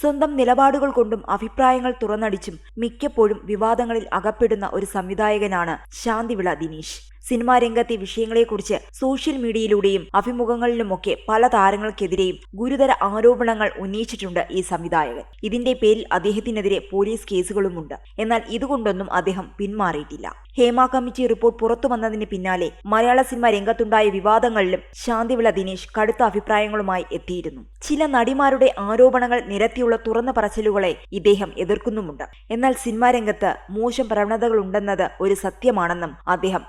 സ്വന്തം നിലപാടുകൾ കൊണ്ടും അഭിപ്രായങ്ങൾ തുറന്നടിച്ചും മിക്കപ്പോഴും വിവാദങ്ങളിൽ അകപ്പെടുന്ന ഒരു സംവിധായകനാണ് ശാന്തിവിള ദിനേശ്. സിനിമാ രംഗത്തെ വിഷയങ്ങളെക്കുറിച്ച് സോഷ്യൽ മീഡിയയിലൂടെയും അഭിമുഖങ്ങളിലുമൊക്കെ പല താരങ്ങൾക്കെതിരെയും ഗുരുതര ആരോപണങ്ങൾ ഉന്നയിച്ചിട്ടുണ്ട് ഈ സംവിധായകൻ. ഇതിന്റെ പേരിൽ അദ്ദേഹത്തിനെതിരെ പോലീസ് കേസുകളുമുണ്ട്. എന്നാൽ ഇതുകൊണ്ടൊന്നും അദ്ദേഹം പിന്മാറിയിട്ടില്ല. ഹേമ കമ്മിറ്റി റിപ്പോർട്ട് പുറത്തു വന്നതിന് പിന്നാലെ മലയാള സിനിമ രംഗത്തുണ്ടായ വിവാദങ്ങളിലും ശാന്തിവിള ദിനേശ് കടുത്ത അഭിപ്രായങ്ങളുമായി എത്തിയിരുന്നു. ചില നടിമാരുടെ ആരോപണങ്ങൾ നിരത്തിയുള്ള തുറന്ന പറച്ചിലുകളെ ഇദ്ദേഹം എതിർക്കുന്നുമുണ്ട്. എന്നാൽ സിനിമാ രംഗത്ത് മോശം പ്രവണതകളുണ്ടെന്നത് ഒരു സത്യമാണെന്നും അദ്ദേഹം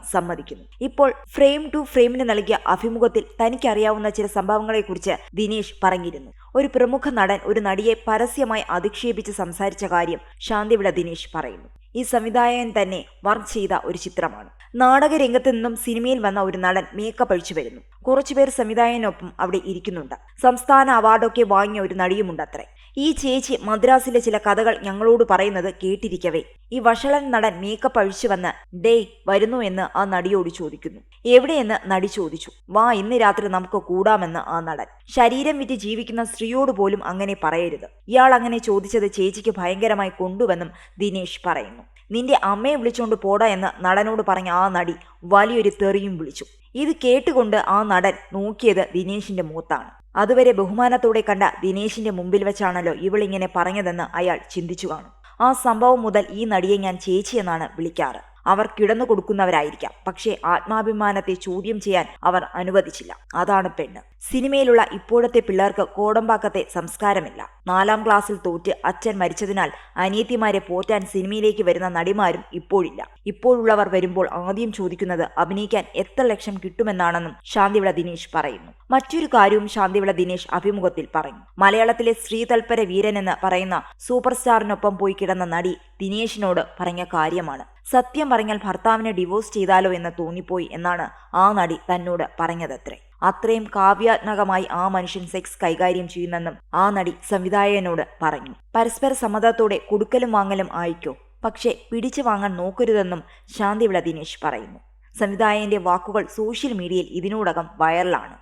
സമ്മതിക്കുന്നു ഇപ്പോൾ ഫ്രെയിം ടു ഫ്രെയിമിന് നൽകിയ അഭിമുഖത്തിൽ തനിക്കറിയാവുന്ന ചില സംഭവങ്ങളെക്കുറിച്ച് ദിനേശ് പറഞ്ഞിരുന്നു. ഒരു പ്രമുഖ നടൻ ഒരു നടിയെ പരസ്യമായി അധിക്ഷേപിച്ച് സംസാരിച്ച കാര്യം ശാന്തിവിള ദിനേശ് പറയുന്നു. ഈ സംവിധായകൻ തന്നെ വർക്ക് ചെയ്ത ഒരു ചിത്രമാണ്. നാടക നാടകരംഗത്ത് നിന്നും സിനിമയിൽ വന്ന ഒരു നടൻ മേക്കപ്പ് അഴിച്ചു വരുന്നു. കുറച്ചുപേർ സംവിധായകനൊപ്പം അവിടെ ഇരിക്കുന്നുണ്ട്. സംസ്ഥാന അവാർഡൊക്കെ വാങ്ങിയ ഒരു നടിയുമുണ്ട് അത്രേ ഈ ചേച്ചി മദ്രാസിലെ ചില കഥകൾ ഞങ്ങളോട് പറയുന്നത് കേട്ടിരിക്കവേ. ഈ വഷളൻ നടൻ മേക്കപ്പ് അഴിച്ചു വന്ന് ഡേ വരുന്നു എന്ന് ആ നടിയോട് ചോദിക്കുന്നു. എവിടെയെന്ന്? നടി ചോദിച്ചു. വാ ഇന്ന് രാത്രി നമുക്ക് കൂടാമെന്ന് ആ നടൻ. ശരീരം വിറ്റ് ജീവിക്കുന്ന സ്ത്രീയോട് പോലും അങ്ങനെ പറയരുത്. ഇയാൾ അങ്ങനെ ചോദിച്ചത് ചേച്ചിക്ക് ഭയങ്കരമായി കൊണ്ടുവെന്നും ദിനേശ് പറയുന്നു. നിന്റെ അമ്മയെ വിളിച്ചുകൊണ്ട് പോടാ എന്ന് നടനോട് പറഞ്ഞ ആ നടി വലിയൊരു തെറിയും വിളിച്ചു. ഇത് കേട്ടുകൊണ്ട് ആ നടൻ നോക്കിയത് ദിനേശിന്റെ മുഖത്താണ്. അതുവരെ ബഹുമാനത്തോടെ കണ്ട ദിനേശിന്റെ മുമ്പിൽ വെച്ചാണല്ലോ ഇവളിങ്ങനെ പറഞ്ഞതെന്ന് അയാൾ ചിന്തിച്ചു കാണും. ആ സംഭവം മുതൽ ഈ നടിയെ ഞാൻ ചേച്ചി എന്നാണ് വിളിക്കാറ്. അവർ കിടന്നു കൊടുക്കുന്നവരായിരിക്കാം. പക്ഷേ ആത്മാഭിമാനത്തെ ചോദ്യം ചെയ്യാൻ അവർ അനുവദിച്ചില്ല. അതാണ് പെണ്ണ്. സിനിമയിലുള്ള ഇപ്പോഴത്തെ പിള്ളേർക്ക് കോടമ്പാക്കത്തെ സംസ്കാരമില്ല. നാലാം ക്ലാസ്സിൽ തോറ്റ് അച്ഛൻ മരിച്ചതിനാൽ അനിയത്തിമാരെ പോറ്റാൻ സിനിമയിലേക്ക് വരുന്ന നടിമാരും ഇപ്പോഴില്ല. ഇപ്പോഴുള്ളവർ വരുമ്പോൾ ആദ്യം ചോദിക്കുന്നത് അഭിനയിക്കാൻ എത്ര ലക്ഷം കിട്ടുമെന്നാണെന്നും ശാന്തിവിള ദിനേശ് പറയുന്നു. മറ്റൊരു കാര്യവും ശാന്തിവിള ദിനേശ് അഭിമുഖത്തിൽ പറഞ്ഞു. മലയാളത്തിലെ സ്ത്രീതൽപര വീരൻ എന്ന് പറയുന്ന സൂപ്പർ സ്റ്റാറിനൊപ്പം പോയി കിടന്ന നടി ദിനേശിനോട് പറഞ്ഞ കാര്യമാണ്. സത്യം പറഞ്ഞാൽ ഭർത്താവിനെ ഡിവോഴ്സ് ചെയ്താലോ എന്ന് തോന്നിപ്പോയി എന്നാണ് ആ നടി തന്നോട് പറഞ്ഞതത്രേ. അത്രയും കാവ്യാത്മകമായി ആ മനുഷ്യൻ സെക്സ് കൈകാര്യം ചെയ്യുന്നെന്നും ആ നടി സംവിധായകനോട് പറഞ്ഞു. പരസ്പര സമ്മതത്തോടെ കൊടുക്കലും വാങ്ങലും ആയിക്കോ. പക്ഷേ പിടിച്ചു വാങ്ങാൻ നോക്കരുതെന്നും ശാന്തിവിള ദിനേശ് പറയുന്നു. സംവിധായകന്റെ വാക്കുകൾ സോഷ്യൽ മീഡിയയിൽ ഇതിനോടകം വൈറലാണ്